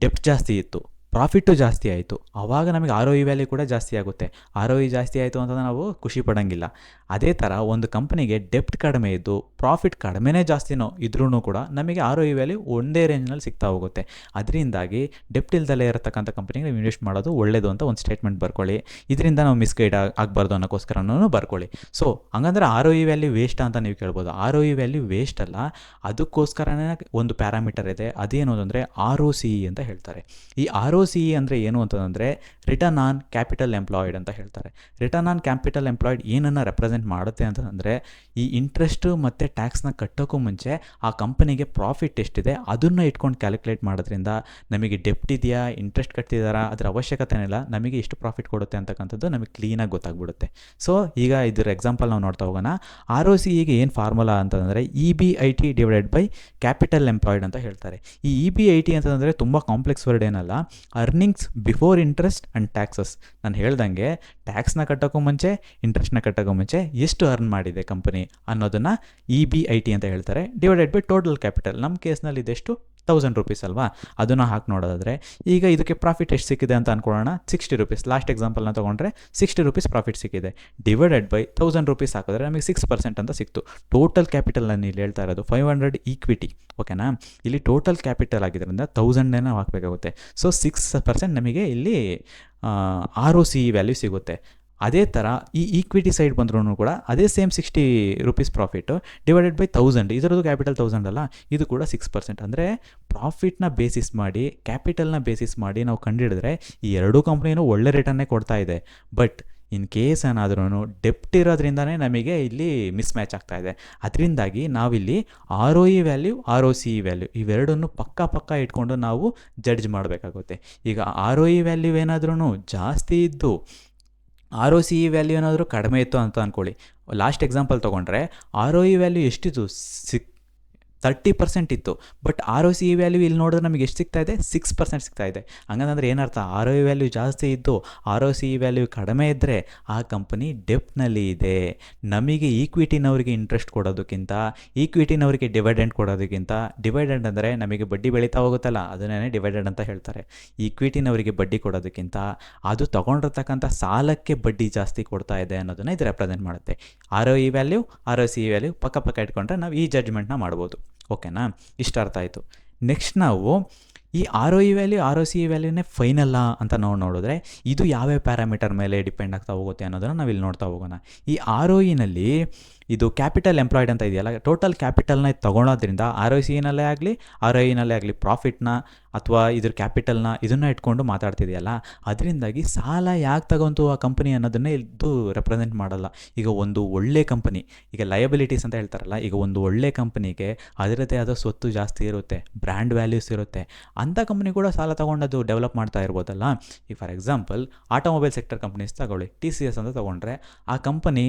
ಡೆಪ್ಟ್ ಜಾಸ್ತಿ ಇತ್ತು. ಪ್ರಾಫಿಟ್ಟು ಜಾಸ್ತಿ ಆಯಿತು. ಆವಾಗ ನಮಗೆ ಆರ್ ಒ ಇ ವ್ಯಾಲ್ಯೂ ಕೂಡ ಜಾಸ್ತಿ ಆಗುತ್ತೆ. ಆರ್ ಒ ಇ ಜಾಸ್ತಿ ಆಯಿತು ಅಂತ ನಾವು ಖುಷಿ ಪಡೋಂಗಿಲ್ಲ. ಅದೇ ಥರ ಒಂದು ಕಂಪ್ನಿಗೆ ಡೆಪ್ಟ್ ಕಡಿಮೆ ಇದ್ದು ಪ್ರಾಫಿಟ್ ಕಡಿಮೆನೇ ಜಾಸ್ತಿನೋ ಇದ್ರೂ ಕೂಡ ನಮಗೆ ಆರ್ ಒ ಇ ವ್ಯಾಲ್ಯೂ ಒಂದೇ ರೇಂಜ್ನಲ್ಲಿ ಸಿಗ್ತಾ ಹೋಗುತ್ತೆ. ಅದರಿಂದಾಗಿ ಡೆಪ್ಟ್ ಇಲ್ದಲೇ ಇರತಕ್ಕಂಥ ಕಂಪ್ನಿಗೆ ನೀವು ಇನ್ವೆಸ್ಟ್ ಮಾಡೋದು ಒಳ್ಳೆಯದು ಅಂತ ಒಂದು ಸ್ಟೇಟ್ಮೆಂಟ್ ಬರ್ಕೊಳ್ಳಿ. ಇದರಿಂದ ನಾವು ಮಿಸ್ಗೈಡ್ ಆಗಬಾರ್ದು ಅನ್ನೋಕ್ಕೋಸ್ಕರನೂ ಬರ್ಕೊಳ್ಳಿ. ಸೊ, ಹಂಗಂದ್ರೆ R O E value waste ಅಂತ ನೀವು ಕೇಳ್ಬೋದು. R O E value waste ಅಲ್ಲ, ಅದಕ್ಕೋಸ್ಕರನೇ ಒಂದು ಪ್ಯಾರಾಮೀಟರ್ ಇದೆ. ಅದೇನು ಅಂದರೆ ಆರ್ ಒ ಸಿ ಅಂತ ಹೇಳ್ತಾರೆ. ಈ ಆರ್ ಒ ಸಿ ಇ ಅಂದರೆ ಏನು ಅಂತಂದರೆ ರಿಟರ್ನ್ ಆನ್ ಕ್ಯಾಪಿಟಲ್ ಎಂಪ್ಲಾಯ್ಡ್ ಅಂತ ಹೇಳ್ತಾರೆ. ರಿಟರ್ನ್ ಆನ್ ಕ್ಯಾಪಿಟಲ್ ಎಂಪ್ಲಾಯ್ಡ್ ಏನನ್ನು ರೆಪ್ರೆಸೆಂಟ್ ಮಾಡುತ್ತೆ ಅಂತಂದರೆ ಈ ಇಂಟ್ರೆಸ್ಟು ಮತ್ತು ಟ್ಯಾಕ್ಸ್ನ ಕಟ್ಟೋಕ್ಕೂ ಮುಂಚೆ ಆ ಕಂಪನಿಗೆ ಪ್ರಾಫಿಟ್ ಎಷ್ಟಿದೆ ಅದನ್ನು ಇಟ್ಕೊಂಡು ಕ್ಯಾಲ್ಕುಲೇಟ್ ಮಾಡೋದ್ರಿಂದ ನಮಗೆ ಡೆಪ್ಟ್ ಇದೆಯಾ ಇಂಟ್ರೆಸ್ಟ್ ಕಟ್ಟಿದಾರಾ ಅದರ ಅವಶ್ಯಕತೆ ಇಲ್ಲ ನಮಗೆ ಎಷ್ಟು ಪ್ರಾಫಿಟ್ ಕೊಡುತ್ತೆ ಅಂತಕ್ಕಂಥದ್ದು ನಮಗೆ ಕ್ಲೀನಾಗಿ ಗೊತ್ತಾಗ್ಬಿಡುತ್ತೆ. ಸೊ ಈಗ ಇದರ ಎಕ್ಸಾಂಪಲ್ ನಾವು ನೋಡ್ತಾ ಹೋಗೋಣ. ಆರ್ ಒ ಸಿ ಏನು ಫಾರ್ಮುಲಾ ಅಂತಂದರೆ E B I T divided by capital employed ಅಂತ ಹೇಳ್ತಾರೆ. ಈ ಇ ಬಿ ಐ ಟಿ ಅಂತಂದರೆ ತುಂಬ ಕಾಂಪ್ಲೆಕ್ಸ್ ವರ್ಡ್ ಏನಲ್ಲ earnings before interest and taxes ನಾನು ಹೇಳ್ದಂಗೆ ಟ್ಯಾಕ್ಸ್ನ ಕಟ್ಟೋಕ್ಕೂ ಮುಂಚೆ ಇಂಟ್ರೆಸ್ಟ್ನ ಕಟ್ಟೋಕ್ಕೂ ಮುಂಚೆ ಎಷ್ಟು ಅರ್ನ್ ಮಾಡಿದೆ ಕಂಪನಿ ಅನ್ನೋದನ್ನು ಇ ಬಿ ಐ ಟಿ ಅಂತ ಹೇಳ್ತಾರೆ ಡಿವೈಡೆಡ್ ಬೈ ಟೋಟಲ್ ಕ್ಯಾಪಿಟಲ್ ನಮ್ಮ ಕೇಸ್ನಲ್ಲಿ ಇದೆಷ್ಟು ತೌಸಂಡ್ ರುಪೀಸ್ ಅಲ್ವಾ? ಅದನ್ನು ಹಾಕಿ ನೋಡೋದಾದರೆ, ಈಗ ಇದಕ್ಕೆ ಪ್ರಾಫಿಟ್ ಎಷ್ಟು ಸಿಕ್ಕಿದೆ ಅಂತ ಅನ್ಕೊಳ್ಳೋಣ. ಸಿಕ್ಸ್ಟಿ ರುಪೀಸ್ ಲಾಸ್ಟ್ ಎಕ್ಸಾಂಪಲ್ನ ತೊಗೊಂಡ್ರೆ ಸಿಕ್ಸ್ಟಿ ರುಪೀಸ್ ಪ್ರಾಫಿಟ್ ಸಿಕ್ಕಿದೆ. ಡಿವೈಡೆಡ್ ಬೈ ತೌಸಂಡ್ ರುಪೀಸ್ ಹಾಕಿದ್ರೆ ನಮಗೆ ಸಿಕ್ಸ್ ಪರ್ಸೆಂಟ್ ಅಂತ ಸಿಕ್ತು. ಟೋಟಲ್ ಕ್ಯಾಪಿಟಲ್ ನಾನು ಇಲ್ಲಿ ಹೇಳ್ತಾ ಇರೋದು ಫೈವ್ ಹಂಡ್ರೆಡ್ ಈಕ್ವಿಟಿ ಓಕೆನಾ ಇಲ್ಲಿ ಟೋಟಲ್ ಕ್ಯಾಪಿಟಲ್ ಆಗಿದ್ದರಿಂದ ತೌಸಂಡೇ ನಾವು ಹಾಕಬೇಕಾಗುತ್ತೆ. ಸೊ ಸಿಕ್ಸ್ ಪರ್ಸೆಂಟ್ ನಮಗೆ ಇಲ್ಲಿ ಆರ್ ಒ ಸಿ ವ್ಯಾಲ್ಯೂ ಸಿಗುತ್ತೆ. ಅದೇ ಥರ ಈ ಈಕ್ವಿಟಿ ಸೈಡ್ ಬಂದ್ರೂ ಕೂಡ ಅದೇ same sixty rupees profit divided by thousand ಇದರದ್ದು ಕ್ಯಾಪಿಟಲ್ ತೌಸಂಡ್ ಅಲ್ಲ, ಇದು ಕೂಡ ಸಿಕ್ಸ್ ಪರ್ಸೆಂಟ್ ಅಂದರೆ ಪ್ರಾಫಿಟ್ನ ಬೇಸಿಸ್ ಮಾಡಿ ಕ್ಯಾಪಿಟಲ್ನ ಬೇಸಿಸ್ ಮಾಡಿ ನಾವು ಕಂಡುಹಿಡಿದ್ರೆ ಈ ಎರಡೂ ಕಂಪ್ನಿನೂ ಒಳ್ಳೆ ರೇಟನ್ನೇ ಕೊಡ್ತಾ ಇದೆ. ಬಟ್ ಇನ್ ಕೇಸ್ ಏನಾದ್ರೂ ಡೆಪ್ಟ್ ಇರೋದ್ರಿಂದನೇ ನಮಗೆ ಇಲ್ಲಿ ಮಿಸ್ ಮ್ಯಾಚ್ ಆಗ್ತಾ ಇದೆ. ಅದರಿಂದಾಗಿ ನಾವಿಲ್ಲಿ R O E value R O C E value ಇವೆರಡನ್ನು ಪಕ್ಕ ಪಕ್ಕ ಇಟ್ಕೊಂಡು ನಾವು ಜಡ್ಜ್ ಮಾಡಬೇಕಾಗುತ್ತೆ. ಈಗ ಆರ್ ಒ ಇ ವ್ಯಾಲ್ಯೂ ಏನಾದ್ರೂ ಜಾಸ್ತಿ ಇದ್ದು R O C E value ಏನಾದರೂ ಕಡಿಮೆ ಇತ್ತು ಅಂತ ಅಂದ್ಕೊಳ್ಳಿ ಲಾಸ್ಟ್ ಎಕ್ಸಾಂಪಲ್ ತೊಗೊಂಡ್ರೆ ಆರ್ ಒ ಇ ವ್ಯಾಲ್ಯೂ ಎಷ್ಟಿತ್ತು? ಸಿಕ್ ತರ್ಟಿ ಪರ್ಸೆಂಟ್ ಇತ್ತು. But R O C value ಇಲ್ಲಿ ನೋಡಿದ್ರೆ ನಮಗೆ ಎಷ್ಟು ಸಿಗ್ತಾ ಇದೆ? ಸಿಕ್ಸ್ ಪರ್ಸೆಂಟ್ ಸಿಗ್ತಾ ಇದೆ. ಹಂಗಂದ್ರೆ ಏನರ್ಥ? ಆರ್ ಒ ವ್ಯಾಲ್ಯೂ ಜಾಸ್ತಿ ಇದ್ದು ಆರ್ ಒ ಸಿ ವ್ಯಾಲ್ಯೂ ಕಡಿಮೆ ಇದ್ದರೆ ಆ ಕಂಪನಿ ಡೆಪ್ನಲ್ಲಿ ಇದೆ. ನಮಗೆ ಈಕ್ವಿಟಿನವರಿಗೆ ಇಂಟ್ರೆಸ್ಟ್ ಕೊಡೋದಕ್ಕಿಂತ ಈಕ್ವಿಟಿನವರಿಗೆ ಡಿವೈಡೆಂಟ್ ಕೊಡೋದಕ್ಕಿಂತ ಡಿವೈಡೆಂಟ್ ಅಂದರೆ ನಮಗೆ ಬಡ್ಡಿ ಬೆಳೀತಾ ಹೋಗುತ್ತಲ್ಲ ಅದನ್ನೇ ಡಿವೈಡೆಂಟ್ ಅಂತ ಹೇಳ್ತಾರೆ. ಈಕ್ವಿಟಿನವರಿಗೆ ಬಡ್ಡಿ ಕೊಡೋದಕ್ಕಿಂತ ಅದು ತೊಗೊಂಡಿರ್ತಕ್ಕಂಥ ಸಾಲಕ್ಕೆ ಬಡ್ಡಿ ಜಾಸ್ತಿ ಕೊಡ್ತಾ ಇದೆ ಅನ್ನೋದನ್ನು ಇದು ರೆಪ್ರೆಸೆಂಟ್ ಮಾಡುತ್ತೆ. R O E value R O C value ಪಕ್ಕ ಪಕ್ಕ ಇಟ್ಕೊಂಡ್ರೆ ನಾವು ಈ ಜಡ್ಜ್ಮೆಂಟ್ನ ಮಾಡ್ಬೋದು. ಓಕೆನಾ? ಇಷ್ಟ ಅರ್ಥ ಆಯಿತು. ನೆಕ್ಸ್ಟ್ ನಾವು ಈ R O E value R O C E ವ್ಯಾಲ್ಯೂನೇ ಫೈನಲ್ಲ ಅಂತ ನಾವು ನೋಡಿದ್ರೆ ಇದು ಯಾವ್ಯಾವ ಪ್ಯಾರಾಮೀಟರ್ ಮೇಲೆ ಡಿಪೆಂಡ್ ಆಗ್ತಾ ಹೋಗುತ್ತೆ ಅನ್ನೋದನ್ನು ನಾವು ಇಲ್ಲಿ ನೋಡ್ತಾ ಹೋಗೋಣ. ಈ ಆರ್ ಒ ಇನಲ್ಲಿ ಇದು ಕ್ಯಾಪಿಟಲ್ ಎಂಪ್ಲಾಯ್ಡ್ ಅಂತ ಇದೆಯಲ್ಲ ಟೋಟಲ್ ಕ್ಯಾಪಿಟಲ್ನ ತೊಗೊಳೋದ್ರಿಂದ ಆರ್ ಒ ಸಿನಲ್ಲೇ ಆಗಲಿ ಆರ್ ಐ ಇನಲ್ಲೇ ಆಗಲಿ ಪ್ರಾಫಿಟ್ನ ಅಥವಾ ಇದ್ರ ಕ್ಯಾಪಿಟಲ್ನ ಇದನ್ನು ಇಟ್ಕೊಂಡು ಮಾತಾಡ್ತಿದೆಯಲ್ಲ, ಅದರಿಂದಾಗಿ ಸಾಲ ಯಾಕೆ ತಗೊಂತು ಆ ಕಂಪನಿ ಅನ್ನೋದನ್ನೇ ಇದು ರೆಪ್ರೆಸೆಂಟ್ ಮಾಡಲ್ಲ. ಈಗ ಒಂದು ಒಳ್ಳೆ ಕಂಪನಿ ಈಗ ಲಯಬಿಲಿಟೀಸ್ ಅಂತ ಹೇಳ್ತಾರಲ್ಲ, ಈಗ ಒಂದು ಒಳ್ಳೆ ಕಂಪನಿಗೆ ಅದರದ್ದೇ ಆದ ಸ್ವತ್ತು ಜಾಸ್ತಿ ಇರುತ್ತೆ ಬ್ರ್ಯಾಂಡ್ ವ್ಯಾಲ್ಯೂಸ್ ಇರುತ್ತೆ, ಅಂಥ ಕಂಪ್ನಿ ಕೂಡ ಸಾಲ ತೊಗೊಂಡದು ಡೆವಲಪ್ ಮಾಡ್ತಾ ಇರ್ಬೋದಲ್ಲ. ಈಗ for example automobile sector companies ತಗೊಳ್ಳಿ ಟಿ ಸಿ ಎಸ್ ಅಂತ ತೊಗೊಂಡ್ರೆ ಆ ಕಂಪನಿ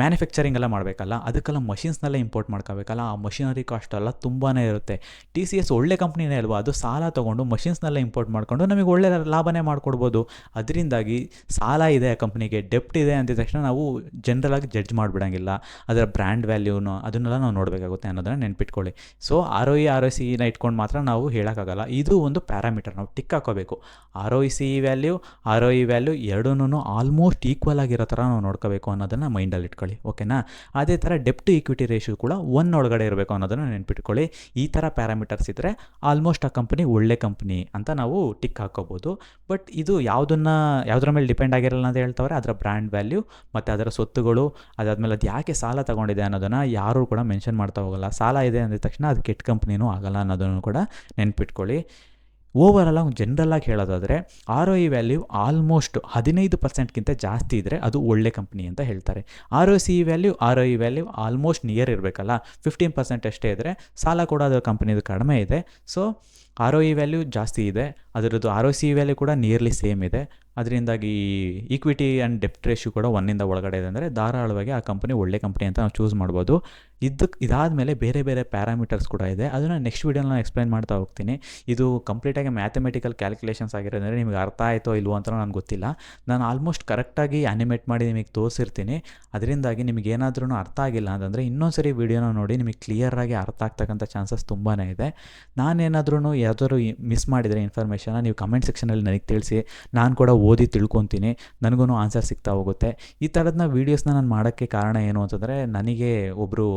ಮ್ಯಾನುಫ್ಯಾಕ್ಚರಿಂಗ್ ಎಲ್ಲ ಮಾಡಬೇಕಲ್ಲ, ಅದಕ್ಕೆಲ್ಲ ಮಷಿನ್ಸ್ನೆಲ್ಲ ಇಂಪೋರ್ಟ್ ಮಾಡ್ಕೋಬೇಕಲ್ಲ, ಆ ಮಷಿನರಿ ಕಾಸ್ಟ್ ಎಲ್ಲ ತುಂಬಾ ಇರುತ್ತೆ. ಟಿ ಸಿ ಎಸ್ ಒಳ್ಳೆ ಕಂಪ್ನಿನೇ ಅಲ್ವಾ, ಅದು ಸಾಲ ತೊಗೊಂಡು ಮಷಿನ್ಸ್ನೆಲ್ಲ ಇಂಪೋರ್ಟ್ ಮಾಡಿಕೊಂಡು ನಮಗೆ ಒಳ್ಳೆ ಲಾಭನೇ ಮಾಡ್ಕೊಡ್ಬೋದು. ಅದರಿಂದಾಗಿ ಸಾಲ ಇದೆ ಆ ಕಂಪ್ನಿಗೆ ಡೆಪ್ಟ್ ಇದೆ ಅಂದಿದ ತಕ್ಷಣ ನಾವು ಜನರಲಾಗಿ ಜಡ್ಜ್ ಮಾಡಿಬಿಡಂಗಿಲ್ಲ. ಅದರ ಬ್ರ್ಯಾಂಡ್ ವ್ಯಾಲ್ಯೂನು ಅದನ್ನೆಲ್ಲ ನಾವು ನೋಡಬೇಕಾಗುತ್ತೆ ಅನ್ನೋದನ್ನು ನೆನ್ಪಿಟ್ಕೊಳ್ಳಿ. So R O E R O ಸಿನ ಇಟ್ಕೊಂಡು ಮಾತ್ರ ನಾವು ಹೇಳೋಕ್ಕಾಗಲ್ಲ. ಇದು ಒಂದು ಪ್ಯಾರಾಮೀಟರ್ ನಾವು ಟಿಕ್ ಹಾಕೋಬೇಕು. R O C value R O E value ಎರಡೂ ಆಲ್ಮೋಸ್ಟ್ ಈಕ್ವಲ್ ಆಗಿರೋ ಥರ ನಾವು ನೋಡ್ಕೋಬೇಕು ಅನ್ನೋದನ್ನು ಮೈಂಡಲ್ಲಿ ಇಟ್ಕೊಳ್ಳಿ, ಓಕೆನಾ? ಅದೇ ಥರ ಡೆಪ್ ಟು ಈಕ್ವಿಟಿ ರೇಷಿಯೋ ಕೂಡ ಒನ್ ಒಳಗಡೆ ಇರಬೇಕು ಅನ್ನೋದನ್ನು ನೆನ್ಪಿಟ್ಕೊಳ್ಳಿ. ಈ ಥರ ಪ್ಯಾರಾಮೀಟರ್ಸ್ ಇದ್ದರೆ ಆಲ್ಮೋಸ್ಟ್ ಆ ಕಂಪ್ನಿ ಒಳ್ಳೆ ಕಂಪ್ನಿ ಅಂತ ನಾವು ಟಿಕ್ ಹಾಕೋಬೋದು. ಬಟ್ ಇದು ಯಾವುದನ್ನು, ಯಾವುದ್ರ ಮೇಲೆ ಡಿಪೆಂಡ್ ಆಗಿರಲ್ಲ ಅಂತ ಹೇಳ್ತವ್ರೆ, ಅದರ ಬ್ರ್ಯಾಂಡ್ ವ್ಯಾಲ್ಯೂ ಮತ್ತು ಅದರ ಸ್ವತ್ತುಗಳು ಅದಾದಮೇಲೆ ಅದು ಯಾಕೆ ಸಾಲ ತಗೊಂಡಿದೆ ಅನ್ನೋದನ್ನು ಯಾರೂ ಕೂಡ ಮೆನ್ಷನ್ ಮಾಡ್ತಾ ಹೋಗಲ್ಲ. ಸಾಲ ಇದೆ ಅಂದ ತಕ್ಷಣ ಅದು ಕೆಟ್ಟ ಕಂಪ್ನಿನೂ ಆಗಲ್ಲ ಅನ್ನೋದನ್ನು ಕೂಡ ನೆನ್ಪಿಟ್ಕೊಳ್ಳಿ. ಓವರಾಲ್ ಆಗಿ ಜನರಲ್ಲಾಗಿ ಹೇಳೋದಾದರೆ R O E value almost ಹದಿನೈದು ಪರ್ಸೆಂಟ್ಗಿಂತ ಜಾಸ್ತಿ ಇದ್ದರೆ ಅದು ಒಳ್ಳೆ ಕಂಪ್ನಿ ಅಂತ ಹೇಳ್ತಾರೆ. R O C value R O value almost near ಇರಬೇಕಲ್ಲ ಫಿಫ್ಟೀನ್ ಪರ್ಸೆಂಟ್ ಅಷ್ಟೇ ಇದ್ದರೆ ಸಾಲ ಕೊಡೋದು ಕಂಪ್ನಿದು ಕಡಿಮೆ ಇದೆ. So R O E value ಜಾಸ್ತಿ ಇದೆ, ಅದರದ್ದು ಆರ್ ಒ ಸಿ ವ್ಯಾಲ್ಯೂ ಕೂಡ ನಿಯರ್ಲಿ ಸೇಮ್ ಇದೆ. ಅದರಿಂದಾಗಿ ಈಕ್ವಿಟಿ ಆ್ಯಂಡ್ ಡೆಪ್ಟ್ ರೇಷ್ಯೂ ಕೂಡ ಒನ್ನಿಂದ ಒಳಗಡೆ ಇದೆ ಅಂದರೆ ಧಾರಾಳವಾಗಿ ಆ ಕಂಪನಿ ಒಳ್ಳೆ ಕಂಪ್ನಿ ಅಂತ ನಾವು ಚೂಸ್ ಮಾಡ್ಬೋದು. ಇದಕ್ಕೆ ಇದಾದಮೇಲೆ ಬೇರೆ ಬೇರೆ ಪ್ಯಾರಾಮೀಟರ್ಸ್ ಕೂಡ ಇದೆ. ಅದನ್ನು ನೆಕ್ಸ್ಟ್ ವೀಡಿಯೋನ ನಾನು ಎಕ್ಸ್ಪ್ಲೈನ್ ಮಾಡ್ತಾ ಹೋಗ್ತೀನಿ. ಇದು ಕಂಪ್ಲೀಟಾಗಿ ಮ್ಯಾಥಮೆಟಿಕಲ್ ಕ್ಯಾಲ್ಕುಲೇಷನ್ಸ್ ಆಗಿರೋದ್ರೆ ನಿಮಗೆ ಅರ್ಥ ಆಯಿತೋ ಇಲ್ವೋ ಅಂತ ನನಗೆ ಗೊತ್ತಿಲ್ಲ. ನಾನು ಆಲ್ಮೋಸ್ಟ್ ಕರೆಕ್ಟಾಗಿ ಆ್ಯನಿಮೇಟ್ ಮಾಡಿ ನಿಮಗೆ ತೋರಿಸಿರ್ತೀನಿ. ಅದರಿಂದಾಗಿ ನಿಮಗೆ ಏನಾದ್ರೂ ಅರ್ಥ ಆಗಿಲ್ಲ ಅಂತಂದರೆ ಇನ್ನೊಂದು ಸರಿ ವೀಡಿಯೋನ ನೋಡಿ ನಿಮಗೆ ಕ್ಲಿಯರಾಗಿ ಅರ್ಥ ಆಗ್ತಕ್ಕಂಥ ಚಾನ್ಸಸ್ ತುಂಬಾ ಇದೆ. ನಾನೇನಾದ್ರೂ ಯಾವ್ದಾದ್ರು ಮಿಸ್ ಮಾಡಿದರೆ ಇನ್ಫಾರ್ಮೇಷನ್ನ ನೀವು ಕಮೆಂಟ್ ಸೆಕ್ಷನಲ್ಲಿ ನನಗೆ ತಿಳಿಸಿ. ನಾನು ಕೂಡ ಓದಿ ತಿಳ್ಕೊತೀನಿ. ನನಗೂ ಆನ್ಸರ್ ಸಿಗ್ತಾ ಹೋಗುತ್ತೆ. ಈ ಥರದನ್ನ ವೀಡಿಯೋಸ್ನ ನಾನು ಮಾಡೋಕ್ಕೆ ಕಾರಣ ಏನು ಅಂತಂದರೆ ನನಗೆ ಒಬ್ಬರು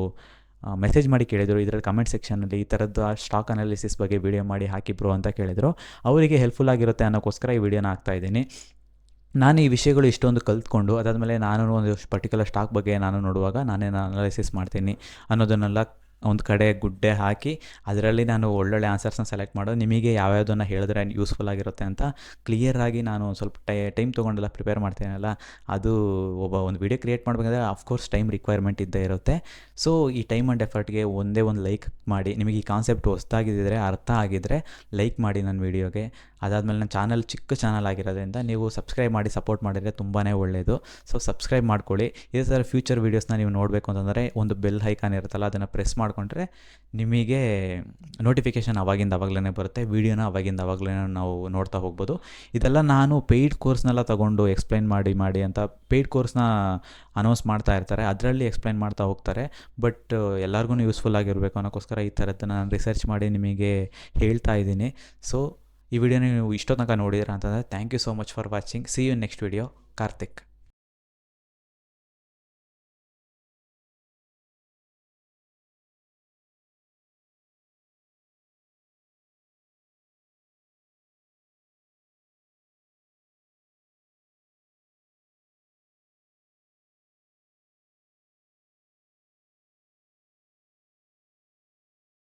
ಮೆಸೇಜ್ ಮಾಡಿ ಕೇಳಿದರು. ಇದರಲ್ಲಿ ಕಮೆಂಟ್ ಸೆಕ್ಷನಲ್ಲಿ ಈ ಥರದ್ದು ಸ್ಟಾಕ್ ಅನಾಲಿಸಿಸ್ ಬಗ್ಗೆ ವಿಡಿಯೋ ಮಾಡಿ ಹಾಕಿಬ್ರು ಅಂತ ಕೇಳಿದರು. ಅವರಿಗೆ ಹೆಲ್ಪ್ಫುಲ್ ಆಗಿರುತ್ತೆ ಅನ್ನೋಕ್ಕೋಸ್ಕರ ಈ ವಿಡಿಯೋನ ಹಾಕ್ತಾಯಿದ್ದೀನಿ ನಾನು ಈ ವಿಷಯಗಳು ಇಷ್ಟೊಂದು ಕಲ್ತ್ಕೊಂಡು ಅದಾದಮೇಲೆ ನಾನು ಒಂದು ಪರ್ಟಿಕ್ಯುಲರ್ ಸ್ಟಾಕ್ ಬಗ್ಗೆ ನಾನು ನೋಡುವಾಗ ನಾನೇನು ಅನಾಲಿಸಿಸ್ ಮಾಡ್ತೀನಿ ಅನ್ನೋದನ್ನೆಲ್ಲ ಒಂದು ಕಡೆ ಗುಡ್ಡೆ ಹಾಕಿ ಅದರಲ್ಲಿ ನಾನು ಒಳ್ಳೊಳ್ಳೆ ಆನ್ಸರ್ಸ್ನ ಸೆಲೆಕ್ಟ್ ಮಾಡೋದು. ನಿಮಗೆ ಯಾವ್ಯಾವುದನ್ನು ಹೇಳಿದ್ರೆ ಯೂಸ್ಫುಲ್ ಆಗಿರುತ್ತೆ ಅಂತ ಕ್ಲಿಯರಾಗಿ ನಾನು ಸ್ವಲ್ಪ ಟೈ ಟೈಮ್ ತೊಗೊಂಡೆಲ್ಲ ಪ್ರಿಪೇರ್ ಮಾಡ್ತೀನಲ್ಲ, ಅದು ಒಬ್ಬ ಒಂದು ವಿಡಿಯೋ ಕ್ರಿಯೇಟ್ ಮಾಡಬೇಕಂದ್ರೆ ಅಫ್ಕೋರ್ಸ್ ಟೈಮ್ ರಿಕ್ವೈರ್ಮೆಂಟ್ ಇದ್ದೇ ಇರುತ್ತೆ. ಸೊ ಈ ಟೈಮ್ ಆ್ಯಂಡ್ ಎಫರ್ಟ್ಗೆ ಒಂದೇ ಒಂದು ಲೈಕ್ ಮಾಡಿ, ನಿಮಗೆ ಈ ಕಾನ್ಸೆಪ್ಟ್ ಹೊಸ್ದಾಗಿದ್ದರೆ ಅರ್ಥ ಆಗಿದ್ದರೆ ಲೈಕ್ ಮಾಡಿ ನನ್ನ ವೀಡಿಯೋಗೆ ಅದಾದಮೇಲೆ ನನ್ನ ಚಾನಲ್ ಚಿಕ್ಕ ಚಾನಲ್ ಆಗಿರೋದ್ರಿಂದ ನೀವು ಸಬ್ಸ್ಕ್ರೈಬ್ ಮಾಡಿ ಸಪೋರ್ಟ್ ಮಾಡಿದರೆ ತುಂಬಾ ಒಳ್ಳೆಯದು ಸೊ ಸಬ್ಸ್ಕ್ರೈಬ್ ಮಾಡ್ಕೊಳ್ಳಿ. ಇದೇ ಥರ ಫ್ಯೂಚರ್ ವೀಡಿಯೋಸ್ನ ನೀವು ನೋಡಬೇಕು ಅಂತಂದರೆ ಒಂದು ಬೆಲ್ ಹೈಕಾನ್ ಇರುತ್ತಲ್ಲ, ಅದನ್ನು ಪ್ರೆಸ್ ಮಾಡಿಕೊಂಡ್ರೆ ನಿಮಗೆ ನೋಟಿಫಿಕೇಷನ್ ಅವಾಗಿಂದ ಅವಾಗಲೇ ಬರುತ್ತೆ. ವೀಡಿಯೋನ ಅವಾಗಿಂದ ಅವಾಗಲೇ ನಾವು ನೋಡ್ತಾ ಹೋಗ್ಬೋದು. ಇದೆಲ್ಲ ನಾನು ಪೇಯ್ಡ್ ಕೋರ್ಸ್ನೆಲ್ಲ ತೊಗೊಂಡು ಎಕ್ಸ್ಪ್ಲೈನ್ ಮಾಡಿ ಮಾಡಿ ಅಂತ ಪೇಯ್ಡ್ ಕೋರ್ಸ್ನ ಅನೌನ್ಸ್ ಮಾಡ್ತಾ ಇರ್ತಾರೆ. ಅದರಲ್ಲಿ ಎಕ್ಸ್ಪ್ಲೈನ್ ಮಾಡ್ತಾ ಹೋಗ್ತಾರೆ. ಬಟ್ ಎಲ್ಲರಿಗೂ ಯೂಸ್ಫುಲ್ ಆಗಿರಬೇಕು ಅನ್ನೋಕ್ಕೋಸ್ಕರ ಈ ಥರದ್ದು ನಾನು ರಿಸರ್ಚ್ ಮಾಡಿ ನಿಮಗೆ ಹೇಳ್ತಾ ಇದ್ದೀನಿ. ಸೊ ಈ ವಿಡಿಯೋನ ನೀವು ಇಷ್ಟೊತ್ತನಕ ತನಕ ನೋಡಿದಿರ ಅಂತಂದರೆ thank you so much for watching see you next video Karthik.